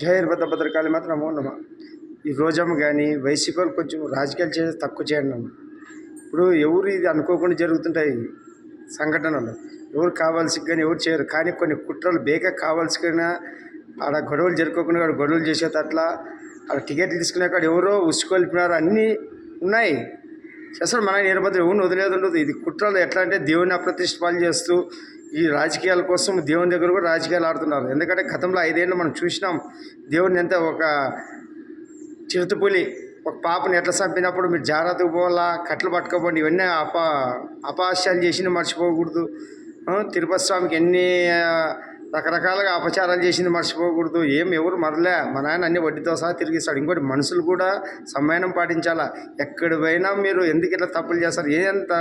జయర్భద్ర భద్రకాళి మాత్రం నమో నమ. ఈ రోజమ్మ కానీ వైసీపీలు కొంచెం రాజకీయాలు చేసి తక్కువ చేయండి అన్న ఇప్పుడు ఎవరు ఇది అనుకోకుండా జరుగుతుంటాయి సంఘటనలు. ఎవరు కావాల్సి కానీ ఎవరు చేయరు. కానీ కొన్ని కుట్రలు బేక కావాల్సిన ఆడ గొడవలు జరుపుకోకుండా ఆడ గొడవలు అట్లా ఆడ టికెట్లు తీసుకునే కాడ ఎవరో ఉసుకొల్పినారు అన్నీ ఉన్నాయి. అసలు మన నిరభద్ర ఎవరిని వదిలేదు ఉండదు. ఇది కుట్రలు ఎట్లా అంటే దేవుని అప్రతిష్ట పాలు చేస్తూ ఈ రాజకీయాల కోసం దేవుని దగ్గర కూడా రాజకీయాలు ఆడుతున్నారు. ఎందుకంటే గతంలో ఐదేళ్ళు మనం చూసినాం దేవుని ఎంత ఒక చిరుతపులి ఒక పాపని ఎట్లా చంపినప్పుడు మీరు జాగ్రత్తగా పోవాలా కట్లు పట్టుకోపోండి ఇవన్నీ అప అపహాస్యాలు చేసి మర్చిపోకూడదు. తిరుపతి స్వామికి ఎన్ని రకరకాలుగా అపచారాలు చేసింది మర్చిపోకూడదు. ఏం ఎవరు మరలే మా నాయన అన్ని వడ్డీతో సహా తిరిగిస్తాడు. ఇంకోటి మనుషులు కూడా సమ్మయనం పాటించాలా? ఎక్కడ పోయినా మీరు ఎందుకు ఇట్లా తప్పులు చేస్తారు? ఏంత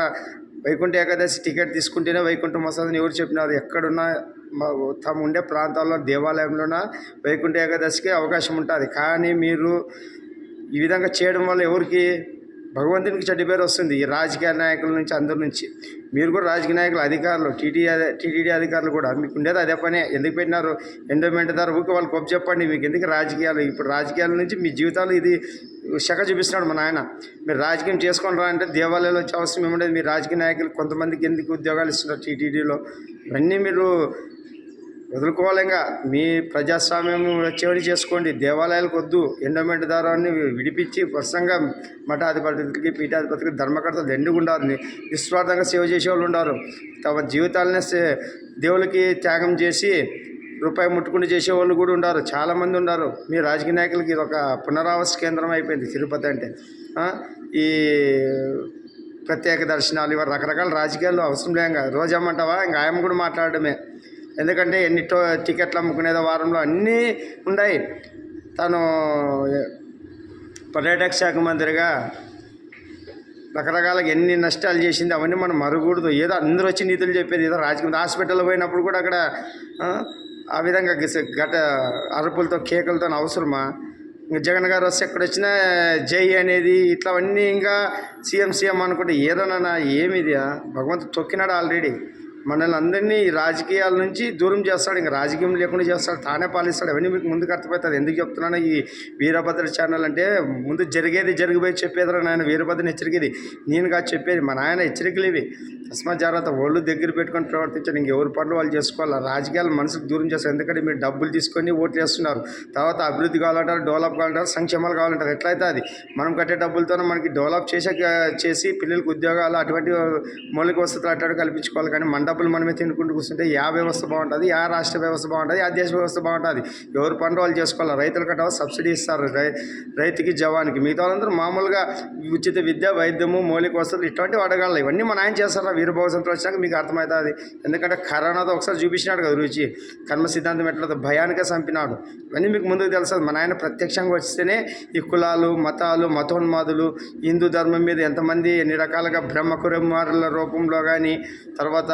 వైకుంఠ ఏకాదశి టికెట్ తీసుకుంటేనే వైకుంఠం వస్తుందని ఎవరు చెప్పినారు ఎక్కడున్నా మా తాము ఉండే ప్రాంతాల్లో దేవాలయంలోన వైకుంఠ ఏకాదశికి అవకాశం ఉంటుంది. కానీ మీరు ఈ విధంగా చేయడం వల్ల ఎవరికి భగవంతునికి చెడ్డ పేరు వస్తుంది. ఈ రాజకీయ నాయకుల నుంచి అందరి నుంచి. మీరు కూడా రాజకీయ నాయకులు అధికారులు టీటీ టీటీడీ అధికారులు కూడా. మీకు ఉండేది అదే పనే? ఎందుకు పెట్టినారు? ఎండోమెంట్ ధర ఊరికి వాళ్ళకి గొప్ప చెప్పండి. మీకు ఎందుకు రాజకీయాలు? ఇప్పుడు రాజకీయాల నుంచి మీ జీవితాలు ఇది శక చూపిస్తున్నాడు మా నాయన. మీరు రాజకీయం చేసుకోండి రా అంటే దేవాలయాలు వచ్చే అవసరం ఏముండదు. మీ రాజకీయ నాయకులు కొంతమందికి ఎందుకు ఉద్యోగాలు ఇస్తున్నారు టీటీడీలో? ఇవన్నీ మీరు వదులుకోవాలి ఇంకా. మీ ప్రజాస్వామ్యం వచ్చేవాడి చేసుకోండి. దేవాలయాలకు వద్దు. ఎండోమెంట్ దారాన్ని విడిపించి ప్రసంగా మఠాధిపతులకి పీఠాధిపతులకి ధర్మకర్తలు దండిగా నిస్వార్థంగా సేవ చేసేవాళ్ళు ఉన్నారు తమ జీవితాలనే సే- దేవులకి త్యాగం చేసి రూపాయి ముట్టుకుంటూ చేసేవాళ్ళు కూడా ఉన్నారు చాలామంది ఉన్నారు మీ రాజకీయ నాయకులకి ఇది ఒక పునరావాస కేంద్రం అయిపోయింది తిరుపతి అంటే. ఈ ప్రత్యేక దర్శనాలు ఇవి రకరకాల రాజకీయాలు అవసరం లేక రోజమ్మంటావా? ఇంకా ఆయన కూడా మాట్లాడడమే. ఎందుకంటే ఎన్ని టో టికెట్లు అమ్ముకునేదో వారంలో అన్నీ ఉన్నాయి తను పర్యాటక శాఖ మంత్రిగా రకరకాలుగా ఎన్ని నష్టాలు చేసింది అవన్నీ మనం మరగకూడదు. ఏదో అందరూ వచ్చి నీతులు చెప్పేది ఏదో రాజకీయ హాస్పిటల్ పోయినప్పుడు కూడా అక్కడ ఆ, విధంగా గట అరుపులతో కేకలతో అవసరమా ఇంకా జగన్ గారు వస్తే ఎక్కడ వచ్చినా జై అనేది ఇట్లావన్నీ ఇంకా సీఎం సీఎం అనుకుంటే ఏదోనన్నా ఏమిది భగవంతుడు తొక్కినాడు ఆల్రెడీ. మనల్ని అందరినీ రాజకీయాల నుంచి దూరం చేస్తాడు ఇంకా రాజకీయం లేకుండా చేస్తాడు తానే పాలిస్తాడు. అవన్నీ మీకు ముందుకు అర్థమవుతుంది. ఎందుకు చెప్తున్నాను? ఈ వీరభద్ర ఛానల్ అంటే ముందు జరిగేది జరిగిపోయి చెప్పేదిరా నాయన వీరభద్రని హెచ్చరికేది. నేను కాదు చెప్పేది మా నాయన హెచ్చరికలు ఇవి. తస్మాత్ జాగ్రత్త ఒళ్ళు దగ్గర పెట్టుకొని ప్రవర్తించండి. ఇంక ఎవరి పనులు వాళ్ళు చేసుకోవాలి? రాజకీయాలు మనసుకు దూరం చేస్తారు. ఎందుకంటే మీరు డబ్బులు తీసుకొని ఓట్లు వేస్తున్నారు. తర్వాత అభివృద్ధి కావాలంటారు డెవలప్ కావాలంటారు సంక్షేమాలు కావాలంటారు. ఎట్లయితే అది మనం కట్టే డబ్బులతోనే మనకి డెవలప్ చేసే చేసి పిల్లలకు ఉద్యోగాలు అటువంటి మౌలిక వసతులు అట్లాంటి కల్పించుకోవాలి. కానీ మన డబ్బులు మనమే తినుకుంటూ కూర్చుంటే యా వ్యవస్థ బాగుంటుంది యా రాష్ట్ర వ్యవస్థ బాగుంటుంది ఆ దేశ వ్యవస్థ బాగుంటుంది. ఎవరు పనులు వాళ్ళు చేసుకోవాలి? రైతులు కట్ట సబ్సిడీ ఇస్తారు రై రైతుకి జవానికి. మిగతా వాళ్ళందరూ మామూలుగా ఉచిత విద్య వైద్యము మౌలిక వసతులు ఇటువంటివి అడగాలి ఇవన్నీ మన ఆయన చేస్తారా? వీరభోగంతో వచ్చినాక మీకు అర్థమవుతుంది. ఎందుకంటే కరోనాతో ఒకసారి చూపించినాడు కదా రుచి. కర్మ సిద్ధాంతం ఎట్లా భయానికే చంపినాడు. ఇవన్నీ మీకు ముందుకు తెలుస్తుంది. మన ఆయన ప్రత్యక్షంగా వస్తేనే ఈ కులాలు మతాలు మతోన్మాదులు హిందూ ధర్మం మీద ఎంతమంది ఎన్ని రకాలుగా బ్రహ్మకురమారుల రూపంలో కానీ తర్వాత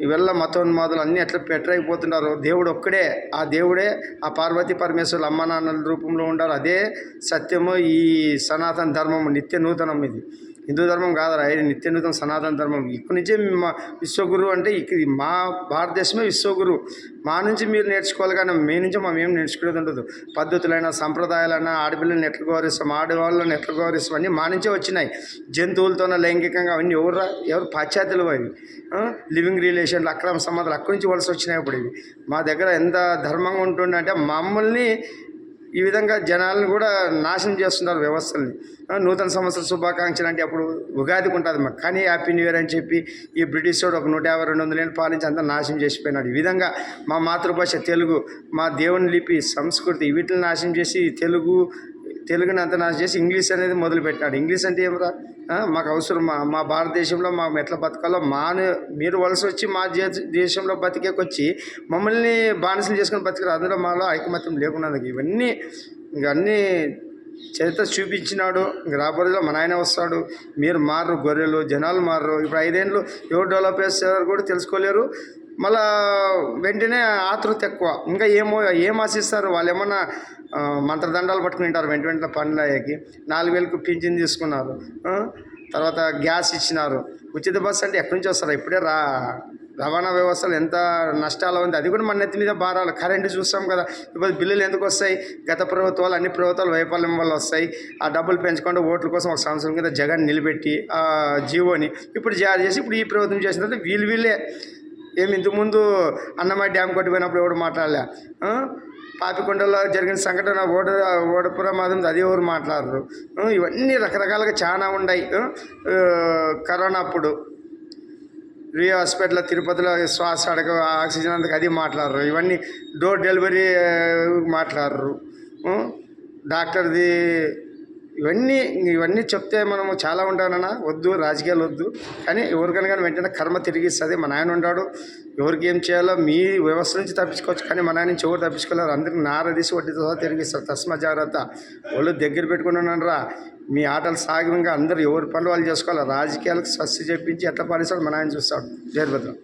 ఇవల్ల మతోన్మాదులు అన్నీ ఎట్లా పెట్టరైపోతున్నారు. దేవుడు ఒక్కడే. ఆ దేవుడే ఆ పార్వతీ పరమేశ్వరులు అమ్మ నాన్నల రూపంలో ఉండాలి. అదే సత్యము ఈ సనాతన ధర్మము నిత్య నూతనం ఇది. హిందూ ధర్మం కాదురా ఇది నిత్యనూతన సనాతన ధర్మం. ఇక్కడి నుంచే మా విశ్వగురు అంటే ఇది మా భారతదేశమే విశ్వగురు. మా నుంచి మీరు నేర్చుకోవాలి కానీ మీ నుంచి మేము ఏం నేర్చుకునేది ఉండదు. పద్ధతులైన సంప్రదాయాలైనా ఆడపిల్లని ఎట్లు గౌరవిస్తాం ఆడవాళ్ళని ఎట్లు గౌరవిస్తాం అన్నీ మా నుంచే వచ్చినాయి. జంతువులతోన లైంగికంగా అవన్నీ ఎవరు ఎవరు పాశ్చాత్యులు అవి. లివింగ్ రిలేషన్లు అక్రమ సంబంధాలు అక్కడి నుంచి వలస వచ్చినాయి ఇప్పుడు ఇవి. మా దగ్గర ఎంత ధర్మంగా ఉంటుండే అంటే మమ్మల్ని ఈ విధంగా జనాలను కూడా నాశనం చేస్తున్నారు వ్యవస్థల్ని. నూతన సంవత్సర శుభాకాంక్షలు అంటే అప్పుడు ఉగాదికి ఉంటుంది మాకు. కానీ హ్యాపీ న్యూ ఇయర్ అని చెప్పి ఈ బ్రిటిష్ వాడు ఒక నూట యాభై రెండు వందల పాలించి అంతా నాశనం చేసిపోయినాడు. ఈ విధంగా మా మాతృభాష తెలుగు మా దేవుని లిపి సంస్కృతి వీటిని నాశనం చేసి తెలుగు తెలుగుని అంత నాశనం చేసి ఇంగ్లీష్ అనేది మొదలుపెట్టినాడు. ఇంగ్లీష్ అంటే ఏమరా? మాకు అవసరం మా మా భారతదేశంలో మా ఎట్లా బతకాలో మా మీరు వలస వచ్చి మా దేశంలో బతికేకొచ్చి మమ్మల్ని బానిసలు చేసుకుని బతికారు. అందులో మాలో ఐకమత్యం లేకుండా ఇవన్నీ ఇంక అన్నీ చరిత్ర చూపించినాడు. ఇంక రాబోయేలో మన ఆయన వస్తాడు. మీరు మారు గొర్రెలు జనాలు మారరు. ఇప్పుడు ఐదేళ్ళు ఎవరు డెవలప్ చేస్తారో కూడా తెలుసుకోలేరు. మళ్ళా వెంటనే ఆతృత ఎక్కువ. ఇంకా ఏమో ఏం ఆశిస్తారు? వాళ్ళు ఏమన్నా మంత్రదండాలు పట్టుకుని ఉంటారు వెంట వెంటనే పనులు అయ్యాకి నాలుగు వేలకు పింఛన్ తీసుకున్నారు. తర్వాత గ్యాస్ ఇచ్చినారు. ఉచిత బస్సు అంటే ఎక్కడి నుంచి వస్తారు? ఇప్పుడే రా రవాణా వ్యవస్థలు ఎంత నష్టాలు ఉంది. అది కూడా మన నెత్తి మీద భారాలు. కరెంటు చూస్తాం కదా. ఇప్పుడు బిల్లులు ఎందుకు వస్తాయి? గత ప్రభుత్వాలు అన్ని ప్రభుత్వాలు వైఫల్యం వల్ల వస్తాయి. ఆ డబ్బులు పెంచకుండా ఓట్ల కోసం ఒక సంవత్సరం కింద జగన్ నిలబెట్టి ఆ జీవోని ఇప్పుడు జారీ చేసి ఇప్పుడు ఈ ప్రభుత్వం చేసిన తర్వాత వీళ్ళు వీళ్ళే. ఏమి ఇంతకుముందు అన్నమయ్య డ్యామ్ కొట్టిపోయినప్పుడు ఎవడు మాట్లాడలే? పాపికొండలో జరిగిన సంఘటన ఓడ ఓడ ప్రమాదం అది ఎవరు మాట్లాడరు. ఇవన్నీ రకరకాలుగా చాలా ఉన్నాయి కరోనా అప్పుడు. రియో హాస్పిటల్ తిరుపతిలో శ్వాస అడగ ఆక్సిజన్ అందుకు అది మాట్లాడరు. ఇవన్నీ డోర్ డెలివరీ మాట్లాడరు. డాక్టర్ది ఇవన్నీ ఇవన్నీ చెప్తే మనము చాలా ఉంటానన్నా వద్దు రాజకీయాలు వద్దు. కానీ ఎవరికైనా కానీ వెంటనే కర్మ తిరిగిస్తుంది. మా నాయన ఉన్నాడు ఎవరికి ఏం చేయాలో మీ వ్యవస్థ నుంచి తప్పించుకోవచ్చు. కానీ మా నాయన నుంచి ఎవరు తప్పించుకోలేరు. అందరికి నారదీసి వడ్డీతో తిరిగిస్తారు. తస్మా జాగ్రత్త. వాళ్ళు దగ్గర పెట్టుకున్నానరా మీ ఆటలు సాగంగా అందరూ ఎవరి పనులు వాళ్ళు చేసుకోవాలి. రాజకీయాలకు స్వస్తి చెప్పించి ఎట్లా పాలిస్తాడు మా నాయన చూస్తాడు. జయభద్రం